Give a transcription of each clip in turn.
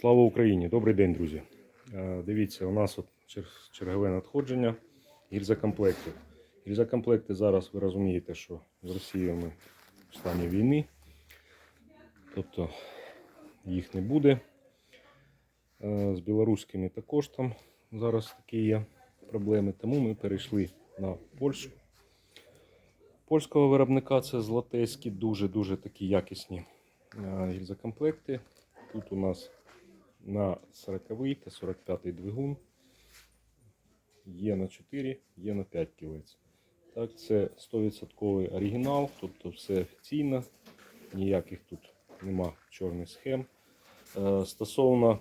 Слава Україні! Добрий день, друзі. Е, Дивіться, у нас от чергове надходження гільзакомплектів. Гільзакомплекти зараз ви розумієте, що з Росією ми в стані війни. Тобто їх не буде. Е, З білоруськими також там зараз такі є проблеми. Тому ми перейшли на Польщу. Польського виробника це златеські, дуже-дуже такі якісні е. Тут у нас на 40-й та 45-й двигун. Є на 4, є на 5 кілець. Так, це 100% оригінал, тобто все офіційно, ніяких тут нема чорних схем. Е, Стосовно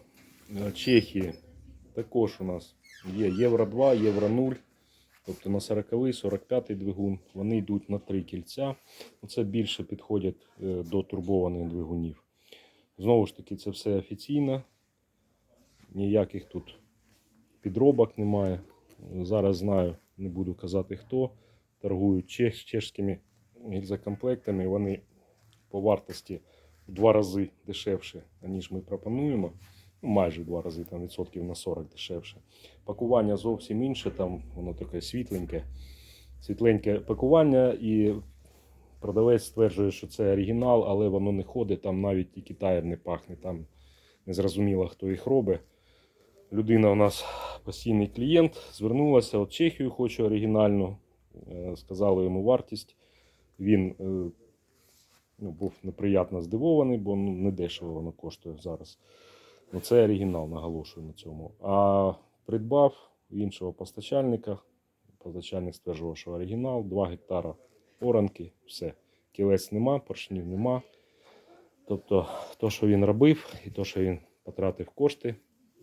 е, Чехії, також у нас є Євро 2, Євро 0. Тобто на 40-й, 45-й двигун вони йдуть на 3 кільця. Це більше підходять е, до турбованих двигунів. Знову ж таки, це все офіційно. Ніяких тут підробок немає. Зараз знаю, не буду казати хто. Торгують чех, чешськими гільзакомплектами. Вони по вартості в два рази дешевше, ніж ми пропонуємо. Ну, майже в два рази, там відсотків на 40 дешевше. Пакування зовсім інше, там воно таке світленьке. Світленьке пакування і продавець стверджує, що це оригінал, але воно не ходить, там навіть і Китаєм не пахне, там не зрозуміло, хто їх робить. Людина у нас постійний клієнт, звернулася, от Чехію хоче оригінальну, Е, сказали йому вартість. Він е, ну, був неприятно здивований, бо ну, не дешево воно коштує зараз. Ну, це оригінал, наголошую на цьому. А придбав іншого постачальника. Постачальник стверджував, що оригінал, 2 гектара оранки, все. Кілець нема, поршнів нема. Тобто, то, що він робив, і то, що він потратив кошти,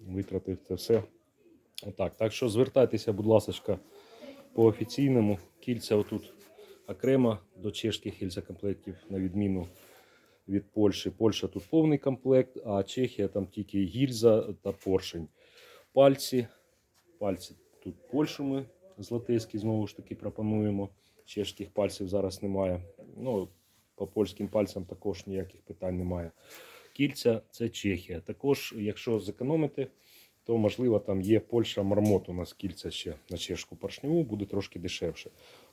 витратив це все. Отак. Так що звертайтеся, будь ласка, по офіційному. Кільця отут окремо до чешських кільцякомплектів, на відміну від Польщі. Польща тут повний комплект, а Чехія там тільки гільза та поршень. Пальці. Пальці тут Польщу ми златиські знову ж таки пропонуємо. Чешських пальців зараз немає. Ну, по польським пальцям також ніяких питань немає. Кільця це Чехія. Також, якщо зекономити, то можливо там є Польща мармот. У нас кільця ще на чешку поршневу, буде трошки дешевше.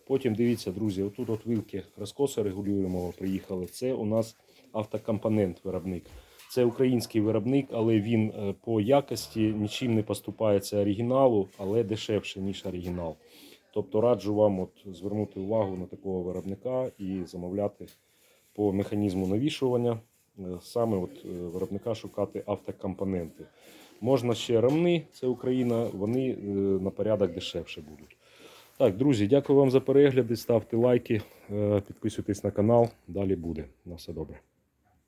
Потім дивіться, друзі, отут от вилки розкоса регулюємо, приїхали. Це у нас автокомпонент виробник. Це український виробник, але він е, по якості нічим не поступається оригіналу, але дешевше, ніж оригінал. Тобто раджу вам от звернути увагу на такого виробника і замовляти по механізму навішування. Е, Саме от е, виробника шукати автокомпоненти. Можна ще рамни, це Україна, вони е, на порядок дешевше будуть. Так, друзі, дякую вам за перегляди. Ставте лайки, підписуйтесь на канал. Далі буде. На все добре.